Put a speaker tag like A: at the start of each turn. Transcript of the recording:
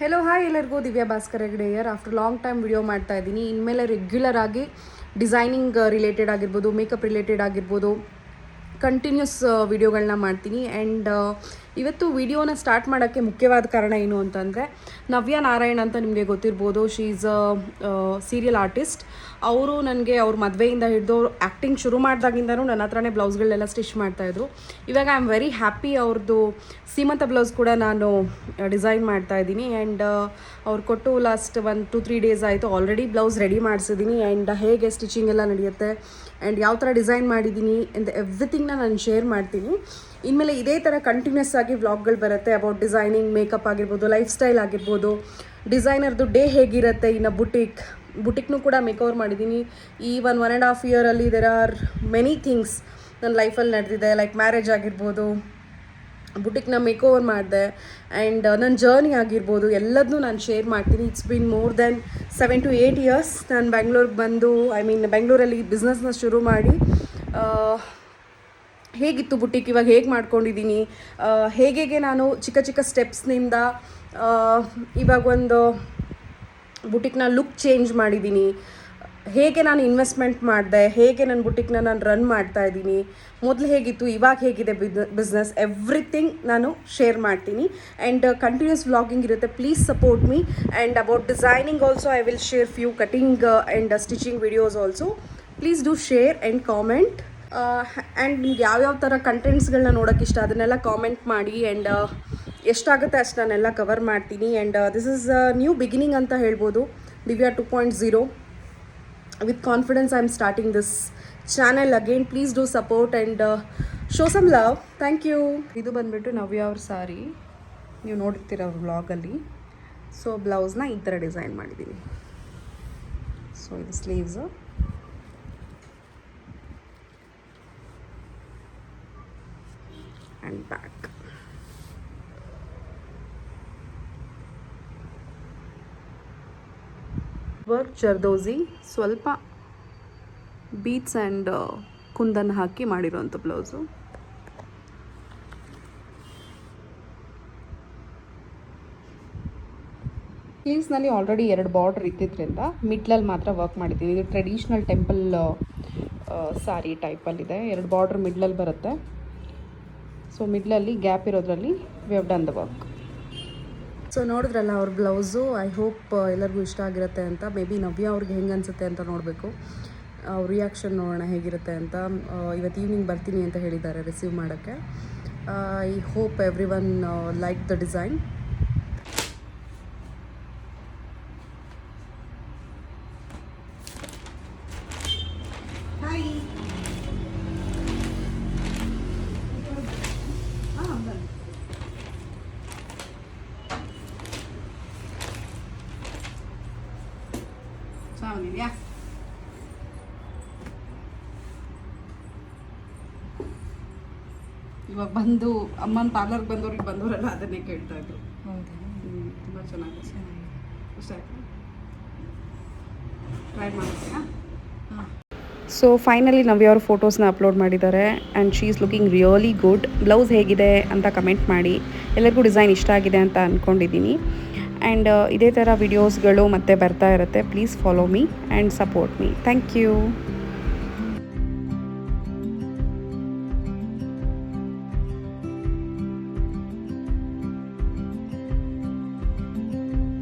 A: Hello hi ಎಲ್ಲರಿಗೂ Divya Bhaskar Hegde year after long time video ಮಾಡ್ತಾ ಇದ್ದೀನಿ. ಇನ್ಮೇಲೆ ರೆಗ್ಯುಲರ್ ಆಗಿ ಡಿಸೈನಿಂಗ್ ರಿಲೇಟೆಡ್ ಆಗಿರ್ಬೋದು ಮೇಕಪ್ ರಿಲೇಟೆಡ್ ಆಗಿರ್ಬೋದು ಕಂಟಿನ್ಯೂಸ್ ವಿಡಿಯೋಗಳನ್ನ ಮಾಡ್ತೀನಿ. ಆ್ಯಂಡ್ ಇವತ್ತು ವಿಡಿಯೋನ ಸ್ಟಾರ್ಟ್ ಮಾಡೋಕ್ಕೆ ಮುಖ್ಯವಾದ ಕಾರಣ ಏನು ಅಂತಂದರೆ, ನವ್ಯ ನಾರಾಯಣ್ ಅಂತ ನಿಮಗೆ ಗೊತ್ತಿರ್ಬೋದು. She is a serial artist ಅವರು ನನಗೆ ಅವ್ರ ಮದುವೆಯಿಂದ ಹಿಡಿದು ಆ್ಯಕ್ಟಿಂಗ್ ಶುರು ಮಾಡಿದಾಗಿಂದನೂ ನನ್ನ ಹತ್ರನೇ ಬ್ಲೌಸ್ಗಳನ್ನೆಲ್ಲ ಸ್ಟಿಚ್ ಮಾಡ್ತಾಯಿದ್ರು ಇವಾಗ ಐ ಆಮ್ ವೆರಿ ಹ್ಯಾಪಿ ಅವ್ರದ್ದು ಸೀಮಂತ ಬ್ಲೌಸ್ ಕೂಡ ನಾನು ಡಿಸೈನ್ ಮಾಡ್ತಾ ಇದ್ದೀನಿ. ಆ್ಯಂಡ್ ಅವ್ರು ಕೊಟ್ಟು last one two three days ಆಯಿತು ಆಲ್ರೆಡಿ ಬ್ಲೌಸ್ ರೆಡಿ ಮಾಡಿಸಿದ್ದೀನಿ. ಆ್ಯಂಡ್ ಹೇಗೆ ಸ್ಟಿಚಿಂಗ್ ಎಲ್ಲ ನಡೆಯುತ್ತೆ ಆ್ಯಂಡ್ ಯಾವ ಥರ ಡಿಸೈನ್ ಮಾಡಿದ್ದೀನಿ ಅಂತ ಎವ್ರಿಥಿಂಗ್ನ ನಾನು ಶೇರ್ ಮಾಡ್ತೀನಿ. ಇನ್ಮೇಲೆ ಇದೇ ಥರ ಕಂಟಿನ್ಯೂಸ್ ಆಗಿ ವ್ಲಾಗ್ಗಳು ಬರುತ್ತೆ ಅಬೌಟ್ ಡಿಸೈನಿಂಗ್ ಮೇಕಪ್ ಆಗಿರ್ಬೋದು ಲೈಫ್ ಸ್ಟೈಲ್ ಆಗಿರ್ಬೋದು. ಡಿಸೈನರ್ದು ಡೇ ಹೇಗಿರುತ್ತೆ ಇನ್ನು ಬುಟಿಕ್ ಬುಟಿಕ್ನು ಕೂಡ ಮೇಕ್ ಓವರ್ ಮಾಡಿದ್ದೀನಿ ಈ ಒನ್ ಒನ್ ಆ್ಯಂಡ್ ಹಾಫ್ ಇಯರಲ್ಲಿ ದೆರ್ ಆರ್ ಮೆನಿ ಥಿಂಗ್ಸ್ ನನ್ನ ಲೈಫಲ್ಲಿ ನಡೆದಿದೆ ಲೈಕ್ ಮ್ಯಾರೇಜ್ ಆಗಿರ್ಬೋದು ಬುಟಿಕ್ನ ಮೇಕ್ ಓವರ್ ಮಾಡಿದೆ ಆ್ಯಂಡ್ ನನ್ನ ಜರ್ನಿ ಆಗಿರ್ಬೋದು ಎಲ್ಲದನ್ನೂ ನಾನು ಶೇರ್ ಮಾಡ್ತೀನಿ. It's been more than seven to eight years ನಾನು ಬೆಂಗ್ಳೂರಿಗೆ ಬಂದು ಐ ಮೀನ್ ಬೆಂಗಳೂರಲ್ಲಿ ಬಿಸ್ನೆಸ್ನ ಶುರು ಮಾಡಿ ಆ, ಹೇಗಿತ್ತು ಬುಟ್ಟಿಕ್ ಇವಾಗ ಹೇಗೆ ಮಾಡ್ಕೊಂಡಿದ್ದೀನಿ ಹೇಗೆ ನಾನು ಚಿಕ್ಕ ಚಿಕ್ಕ ಸ್ಟೆಪ್ಸ್ನಿಂದ ಇವಾಗ ಒಂದು ಬುಟಿಕ್ನ ಲುಕ್ ಚೇಂಜ್ ಮಾಡಿದ್ದೀನಿ ಹೇಗೆ ನಾನು ಇನ್ವೆಸ್ಟ್ಮೆಂಟ್ ಮಾಡಿದೆ? ಹೇಗೆ ನನ್ನ ಬುಟಿಕ್ನ ನಾನು ರನ್ ಮಾಡ್ತಾ ಇದ್ದೀನಿ ಮೊದಲು ಹೇಗಿತ್ತು? ಇವಾಗ ಹೇಗಿದೆ ಬಿಸ್ನೆಸ್ ಎವ್ರಿಥಿಂಗ್ ನಾನು ಶೇರ್ ಮಾಡ್ತೀನಿ. ಆ್ಯಂಡ್ ಕಂಟಿನ್ಯೂಸ್ ವ್ಲಾಗಿಂಗ್ ಇರುತ್ತೆ. Please support me and about designing also I will share few cutting and stitching videos also please do share and comment and ನಿಮ್ಗೆ ಯಾವ್ಯಾವ ಥರ ಕಂಟೆಂಟ್ಸ್ಗಳನ್ನ ನೋಡೋಕೆ ಇಷ್ಟ? ಅದನ್ನೆಲ್ಲ ಕಾಮೆಂಟ್ ಮಾಡಿ ಆ್ಯಂಡ್ ಎಷ್ಟಾಗುತ್ತೆ ಅಷ್ಟು ನಾನೆಲ್ಲ ಕವರ್ ಮಾಡ್ತೀನಿ. And this is new beginning ಅಂತ ಹೇಳ್ಬೋದು. Divya two point zero with confidence I am starting this channel again please do support and show some love thank you ಇದು ಬಂದುಬಿಟ್ಟು ನವ್ಯ ಅವ್ರ ಸಾರಿ. ನೀವು ನೋಡಿರ್ತೀರ ಅವ್ರ ವ್ಲಾಗಲ್ಲಿ ಸೊ ಬ್ಲೌಸ್ನ ಈ ಥರ ಡಿಸೈನ್ ಮಾಡಿದ್ದೀನಿ ಸೊ ಇದು sleeves and back. Work zardosi ಸ್ವಲ್ಪ ಬೀಟ್ಸ್ ಆ್ಯಂಡ್ ಕುಂದನ್ ಹಾಕಿ ಮಾಡಿರೋಂಥ ಬ್ಲೌಸು ಸ್ಲೀವ್ಸ್ನಲ್ಲಿ ಆಲ್ರೆಡಿ ಎರಡು ಬಾರ್ಡರ್ ಇದ್ದಿದ್ದರಿಂದ ಮಿಡ್ಲಲ್ಲಿ ಮಾತ್ರ ವರ್ಕ್ ಮಾಡಿದ್ದೀವಿ ಇದು ಟ್ರೆಡಿಷ್ನಲ್ ಟೆಂಪಲ್ ಸಾರಿ ಟೈಪಲ್ಲಿದೆ ಎರಡು ಬಾರ್ಡ್ರ್ ಮಿಡ್ಲಲ್ಲಿ ಬರುತ್ತೆ. ಸೊ ಮಿಡ್ಲಲ್ಲಿ gap ಇರೋದ್ರಲ್ಲಿ we have done the work so ನೋಡಿದ್ರಲ್ಲ ಅವ್ರ ಬ್ಲೌಸು ಐ ಹೋಪ್ ಎಲ್ಲರಿಗೂ ಇಷ್ಟ ಆಗಿರುತ್ತೆ ಅಂತ. ಮೇ ಬಿ ನವ್ಯ ಅವ್ರಿಗೆ ಹೆಂಗೆ ಅನಿಸುತ್ತೆ ಅಂತ ನೋಡಬೇಕು. ಅವ್ರ ರಿಯಾಕ್ಷನ್ ನೋಡೋಣ ಹೇಗಿರುತ್ತೆ ಅಂತ. ಇವತ್ತು ಈವ್ನಿಂಗ್ ಬರ್ತೀನಿ ಅಂತ ಹೇಳಿದ್ದಾರೆ ರಿಸೀವ್ ಮಾಡೋಕ್ಕೆ. I hope everyone like the design ಚೆನ್ನಾಗಿದೆಯಾ ಇವಾಗ ಬಂದು ಅಮ್ಮನ ಪಾರ್ಲರ್ಗೆ ಬಂದವ್ರಿಗೆ ಬಂದವರೆಲ್ಲ ಅದನ್ನೇ ಕೇಳ್ತಾ ಇದ್ರು.
B: ಹೌದಾ?
A: ತುಂಬ ಚೆನ್ನಾಗಿದೆ. ಇಷ್ಟ ಆಯ್ತು ಟ್ರೈ ಮಾಡ್ತೀಯಾ ಸೊ ಫೈನಲಿ ನವ್ಯ ಅವ್ರ ಫೋಟೋಸ್ನ ಅಪ್ಲೋಡ್ ಮಾಡಿದ್ದಾರೆ and she is looking really good blouse ಹೇಗಿದೆ ಅಂತ ಕಮೆಂಟ್ ಮಾಡಿ. ಎಲ್ಲರಿಗೂ ಡಿಸೈನ್ ಇಷ್ಟ ಆಗಿದೆ ಅಂತ ಅಂದ್ಕೊಂಡಿದ್ದೀನಿ ಆ್ಯಂಡ್ ಇದೇ ಥರ ವಿಡಿಯೋಸ್ಗಳು ಮತ್ತೆ ಬರ್ತಾ ಇರುತ್ತೆ. Please follow me and support me thank you